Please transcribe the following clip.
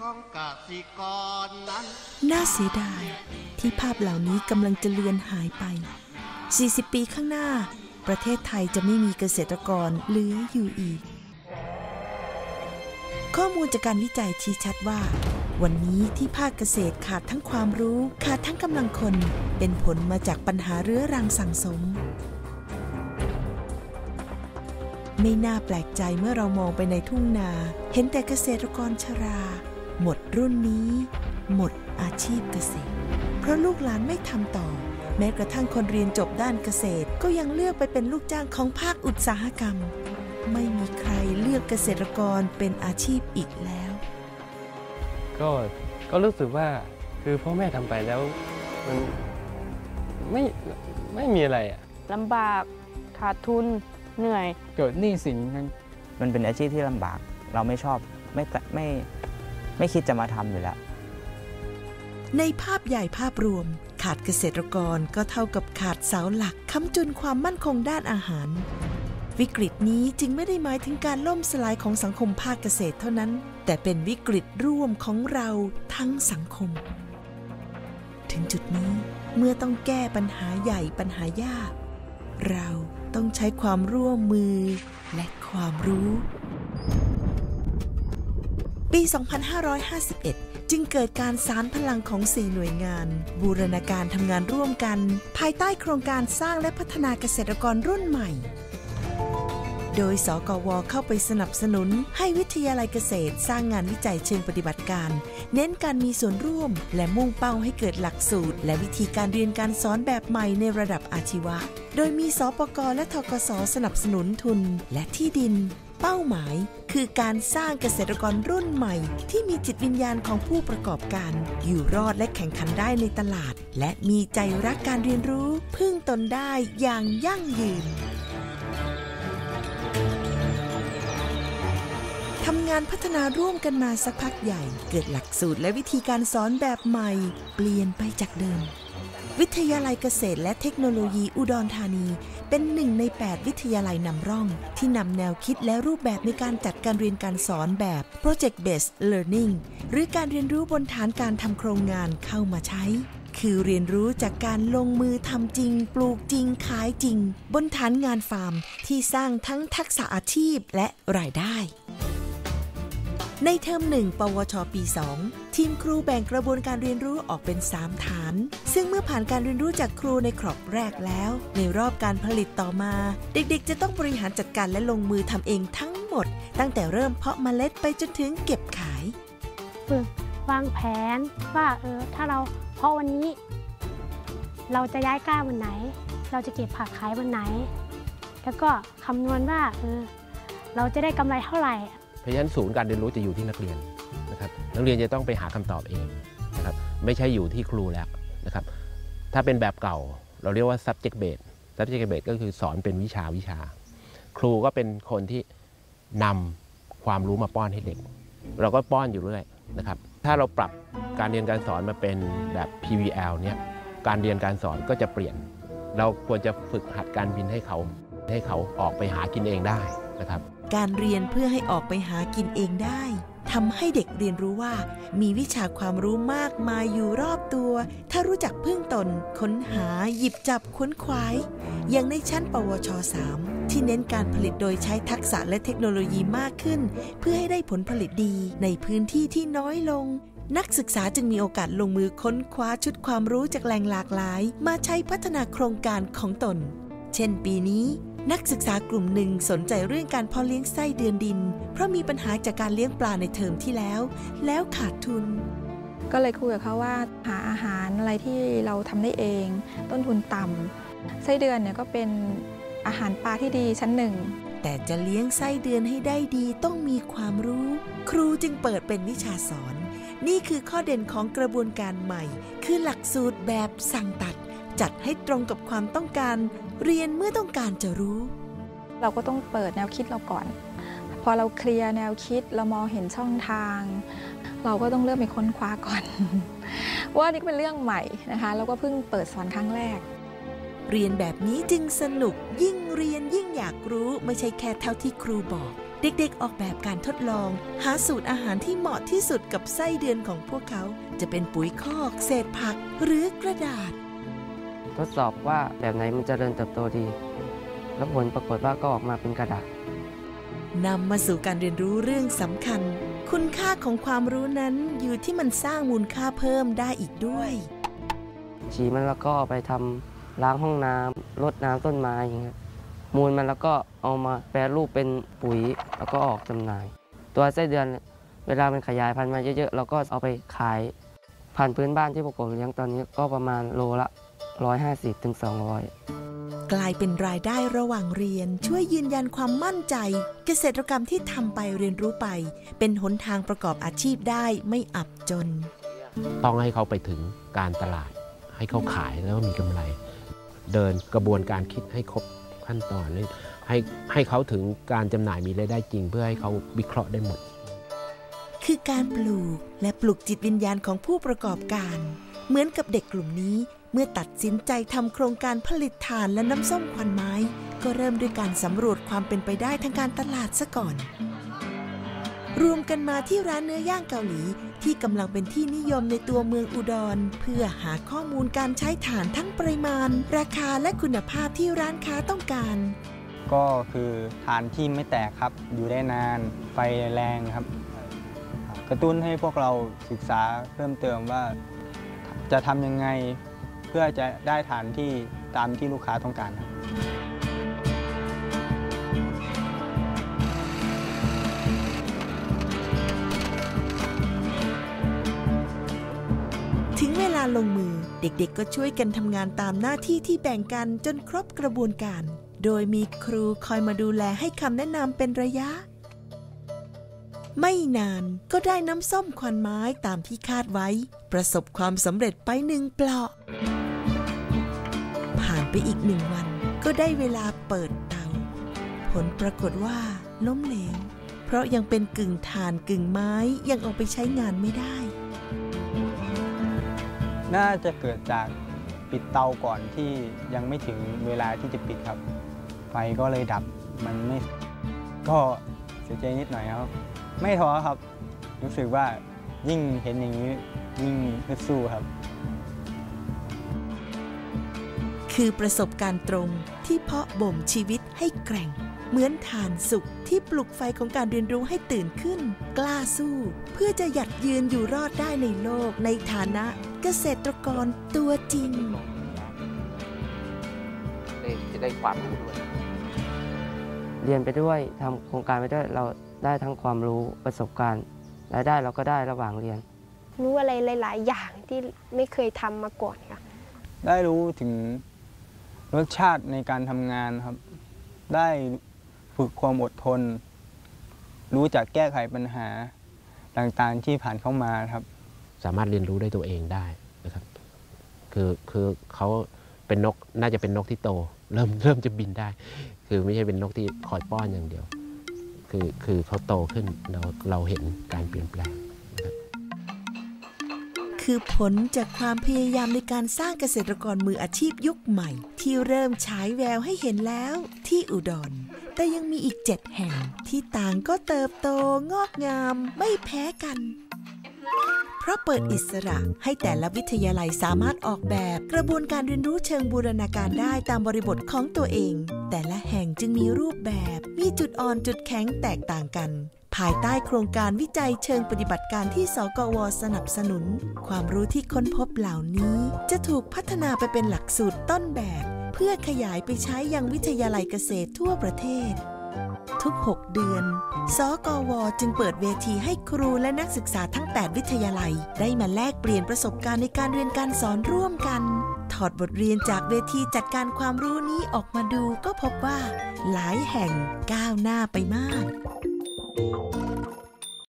ของกสิกรนั้นน่าเสียดายที่ภาพเหล่านี้กำลังจะเลือนหายไป 40 ปีข้างหน้า ประเทศไทยจะไม่มีเกษตรกรเหลืออยู่อีก ข้อมูลจากการวิจัยชี้ชัดว่า วันนี้ที่ภาคเกษตรขาดทั้งความรู้ ขาดทั้งกำลังคน เป็นผลมาจากปัญหาเรื้อรังสั่งสม ไม่น่าแปลกใจเมื่อเรามองไปในทุ่งนา เห็นแต่เกษตรกรชรา หมดรุ่นนี้ หมดอาชีพเกษตร เพราะลูกหลานไม่ทำต่อ แม้กระทั่งคนเรียนจบด้านเกษตรก็ยังเลือกไปเป็นลูกจ้างของภาคอุตสาหกรรม ไม่มีใครเลือกเกษตรกรเป็นอาชีพอีกแล้ว ก็ก็รู้สึกว่าคือพ่อแม่ทำไปแล้วมันไม่ไม่มีอะไรอะลำบากขาดทุน เหนื่อย เกิดหนี้สินกันมันเป็นอาชีพที่ลำบาก เราไม่ชอบไม่ตะไม่ไม่คิดจะมาทำอยู่แล้ว ในภาพใหญ่ภาพรวม ขาดเกษตรกรก็เท่ากับขาดเสาหลักค้ำจุนความมั่นคงด้านอาหาร วิกฤตนี้จึงไม่ได้หมายถึงการล่มสลายของสังคมภาคเกษตรเท่านั้น แต่เป็นวิกฤตร่วมของเราทั้งสังคม ถึงจุดนี้เมื่อต้องแก้ปัญหาใหญ่ปัญหายาก เรา ต้องใช้ความร่วมมือและความรู้ ปี 2551 จึงเกิดการสารพลังของ 4 หน่วยงาน บูรณาการทำงานร่วมกัน ภายใต้โครงการสร้างและพัฒนาเกษตรกรรุ่นใหม่ โดยสกวเข้าไปสนับสนุน ให้วิทยาลัยเกษตร สร้างงานวิจัยเชิงปฏิบัติการ เน้นการมีส่วนร่วม และมุ่งเป้าให้เกิดหลักสูตร และวิธีการเรียนการสอนแบบใหม่ในระดับอาชีวะ โดยมีสปกและทกสสนับสนุนทุนและที่ดิน เป้าหมายคือการสร้างเกษตรกรรุ่นใหม่ ที่มีจิตวิญญาณของผู้ประกอบการ อยู่รอดและแข่งขันได้ในตลาด และมีใจรักการเรียนรู้ พึ่งตนได้อย่างยั่งยืน ทำงานพัฒนาร่วมกันมาสักพักใหญ่ เกิดหลักสูตรและวิธีการสอนแบบใหม่ เปลี่ยนไปจากเดิม วิทยาลัยเกษตรและเทคโนโลยีอุดรธานี เป็นหนึ่งใน 8 วิทยาลัยนำร่อง ที่นำแนวคิดและรูปแบบในการจัดการเรียนการสอนแบบ Project Based Learning หรือการเรียนรู้บนฐานการทำโครงงานเข้ามาใช้ คือเรียนรู้จากการลงมือทำจริง ปลูกจริง ขายจริง บนฐานงานฟาร์ม ที่สร้างทั้งทักษะอาชีพและรายได้ ในเทอมหนึ่งปวช ปี 2 ทีมครูแบ่งกระบวนการเรียนรู้ออกเป็น 3 ฐาน ซึ่งเมื่อผ่านการเรียนรู้จากครูในครอบแรกแล้ว ในรอบการผลิตต่อมา เด็กๆ จะต้องบริหารจัดการและลงมือทำเองทั้งหมด ตั้งแต่เริ่มเพาะเมล็ดไปจนถึงเก็บขายฝึกวางแผนว่าเออถ้าเราเพาะวันนี้ เราจะย้ายกล้าวันไหน เราจะเก็บผักขายวันไหน แล้วก็คำนวณว่าเออเราจะได้กำไรเท่าไหร่ เพราะฉะนั้นศูนย์การเรียนรู้จะอยู่ที่นักเรียนนะครับนักเรียนจะต้องไปหาคำตอบเองนะครับไม่ใช่อยู่ที่ครูแล้วนะครับถ้าเป็นแบบเก่าเราเรียกว่า subject based subject based ก็คือสอนเป็นวิชาวิชา ครูก็เป็นคนที่นำความรู้มาป้อนให้เด็ก เราก็ป้อนอยู่เรื่อยนะครับถ้าเราปรับการเรียนการสอนมาเป็นแบบ PVL เนี่ยการเรียนการสอนก็จะเปลี่ยน เราควรจะฝึกหัดการบินให้เขา ให้เขาออกไปหากินเองได้นะครับ การเรียนเพื่อให้ออกไปหากินเองได้ทำให้เด็กเรียนรู้ว่า มีวิชาความรู้มากมายอยู่รอบตัว ถ้ารู้จักพึ่งตน ค้นหาหยิบจับค้นคว้ายอย่างในชั้น ปวช 3 ที่เน้นการผลิตโดยใช้ทักษะและเทคโนโลยีมากขึ้น เพื่อให้ได้ผลผลิตดีในพื้นที่ที่น้อยลง นักศึกษาจึงมีโอกาสลงมือค้นคว้าชุดความรู้จากแหล่งหลากหลาย มาใช้พัฒนาโครงการของตน เช่น ปีนี้ นักศึกษากลุ่มหนึ่งสนใจเรื่องการเพาะเลี้ยงไส้เดือนดิน เพราะมีปัญหาจากการเลี้ยงปลาในเทอมที่แล้ว แล้วขาดทุน ก็เลยคุยกับเขาว่าหาอาหารอะไรที่เราทำได้เอง ต้นทุนต่ำไส้เดือนเนี่ยก็เป็นอาหารปลาที่ดีชั้นหนึ่งแต่จะเลี้ยงไส้เดือนให้ได้ดีต้องมีความรู้ ครูจึงเปิดเป็นวิชาสอน นี่คือข้อเด่นของกระบวนการใหม่ คือหลักสูตรแบบสั่งตัด จัดให้ตรงกับความต้องการ เรียนเมื่อต้องการจะรู้ เราก็ต้องเปิดแนวคิดเราก่อน พอเราเคลียร์แนวคิดเรามองเห็นช่องทาง เราก็ต้องเริ่มไปค้นคว้าก่อน ว่านี่ก็เป็นเรื่องใหม่นะคะ แล้วก็เพิ่งเปิดสอนครั้งแรก เรียนแบบนี้จึงสนุกยิ่งเรียนยิ่งอยากรู้ไม่ใช่แค่เท่าที่ครูบอกเเด็กๆ ออกแบบการทดลอง หาสูตรอาหารที่เหมาะที่สุดกับไส้เดือนของพวกเขา จะเป็นปุ๋ยคอก เศษผัก หรือกระดาษ ทดสอบว่าแบบไหนมันจเจริญเติบโตดี แล้วผลปรากฏว่าก็ออกมาเป็นกระดาษนำมาสู่การเรียนรู้เรื่องสำคัญ คุณค่าของความรู้นั้นอยู่ที่มันสร้างมูลค่าเพิ่มได้อีกด้วยฉีมันแล้วก็เอาไปทำล้างห้องน้ำรดน้ำต้นไม้อย่างเงี้ยมูลมันแล้วก็เอามาแปรรูปเป็นปุ๋ยแล้วก็ออกจำหน่าย ตัวไส้เดือนเวลามันขยายพันธุ์มาเยอะๆเราก็เอาไปขายพันธุ์พื้นบ้านที่พวกผมเลี้ยงตอนนี้ก็ประมาณโลละ 150ถึง200 กลายเป็นรายได้ระหว่างเรียนช่วยยืนยันความมั่นใจ เกษตรกรรมที่ทำไปเรียนรู้ไป เป็นหนทางประกอบอาชีพได้ไม่อับจน ต้องให้เขาไปถึงการตลาด ให้เขาขายแล้วมีกำไร เดินกระบวนการคิดให้ครบขั้นตอนให้ให้ให้เขาถึงการจำหน่ายมีรายได้จริง เพื่อให้เขาวิเคราะห์ได้หมด คือการปลูกและปลุกจิตวิญญาณของผู้ประกอบการ เหมือนกับเด็กกลุ่มนี้ เมื่อตัดสินใจทำโครงการผลิตถ่านและน้ำส้มควันไม้ ก็เริ่มด้วยการสำรวจความเป็นไปได้ทางการตลาดซะก่อน รวมกันมาที่ร้านเนื้อย่างเกาหลี ที่กำลังเป็นที่นิยมในตัวเมืองอุดร เพื่อหาข้อมูลการใช้ถ่านทั้งปริมาณ ราคาและคุณภาพที่ร้านค้าต้องการ ก็คือฐานที่ไม่แตกครับ อยู่ได้นาน ไฟแรงครับ กระตุ้นให้พวกเราศึกษาเพิ่มเติมว่า จะทำยังไง พื่อจะได้ฐานที่ตามที่ลูกค้าต้องการครับถึงเวลาลงมือเด็กๆก็ช่วยกันทำงานตามหน้าที่ที่แบ่งกันจนครบกระบวนการ โดยมีครูคอยมาดูแลให้คำแนะนำเป็นระยะ ไม่นานก็ได้น้ำส้มควันไม้ตามที่คาดไว้ ประสบความสำเร็จไปหนึ่งเปลาะผ่า ไปอีกหนึ่งวัน ก็ได้เวลาเปิดเตา ผลปรากฏว่าล้มเหลว เพราะยังเป็นกึ่งถ่านกึ่งไม้ยังเอาไปใช้งานไม่ได้ น่าจะเกิดจากปิดเตาก่อนที่ยังไม่ถึงเวลาที่จะปิดครับ ไฟก็เลยดับมันไม่ ก็เสียใจนิดหน่อยครับ ไม่ท้อครับ รู้สึกว่ายิ่งเห็นอย่างนี้ยิ่งฮึดสู้ครับ คือประสบการณ์ตรงที่เพาะบ่มชีวิตให้แกร่ง เหมือนฐานสุขที่ปลุกไฟของการเรียนรู้ให้ตื่นขึ้น กล้าสู้ เพื่อจะหยัดยืนอยู่รอดได้ในโลกในฐานะเกษตรกรตัวจริงจะได้ความรู้ด้วย เรียนไปด้วยทำโครงการไปด้วยเราได้ทั้งความรู้ประสบการณ์รายได้เราก็ได้ระหว่างเรียน รู้อะไรหลาย ๆ อย่างที่ไม่เคยทำมาก่อนค่ะได้รู้ถึง รสชาติในการทำงานครับ ได้ฝึกความอดทน รู้จักแก้ไขปัญหาต่างๆที่ผ่านเข้ามาครับ สามารถเรียนรู้ได้ตัวเองได้นะครับ คือคือเขาเป็นนกน่าจะเป็นนกที่โต เริ่มเริ่มจะบินได้ คือไม่ใช่เป็นนกที่คอยป้อนอย่างเดียว คือคือเขาโตขึ้นเราเราเห็นการเปลี่ยนแปลง คือผลจากความพยายามในการสร้างเกษตรกรมืออาชีพยุคใหม่ ที่เริ่มฉายแววให้เห็นแล้วที่อุดร แต่ยังมีอีกเจ็ดแห่งที่ต่างก็เติบโตงอกงามไม่แพ้กันเพราะเปิดอิสระให้แต่ละวิทยาลัยสามารถออกแบบ กระบวนการเรียนรู้เชิงบูรณาการได้ตามบริบทของตัวเอง แต่ละแห่งจึงมีรูปแบบ มีจุดอ่อนจุดแข็งแตกต่างกัน ภายใต้โครงการวิจัยเชิงปฏิบัติการที่สกว สนับสนุน ความรู้ที่ค้นพบเหล่านี้ จะถูกพัฒนาไปเป็นหลักสูตรต้นแบบ เพื่อขยายไปใช้ยังวิทยาลัยเกษตรทั่วประเทศ ทุก 6 เดือน สกว จึงเปิดเวทีให้ครูและนักศึกษาทั้ง 8 วิทยาลัย ได้มาแลกเปลี่ยนประสบการณ์ในการเรียนการสอนร่วมกัน ถอดบทเรียนจากเวทีจัดการความรู้นี้ออกมาดูก็พบว่า หลายแห่งก้าวหน้าไปมาก 顔。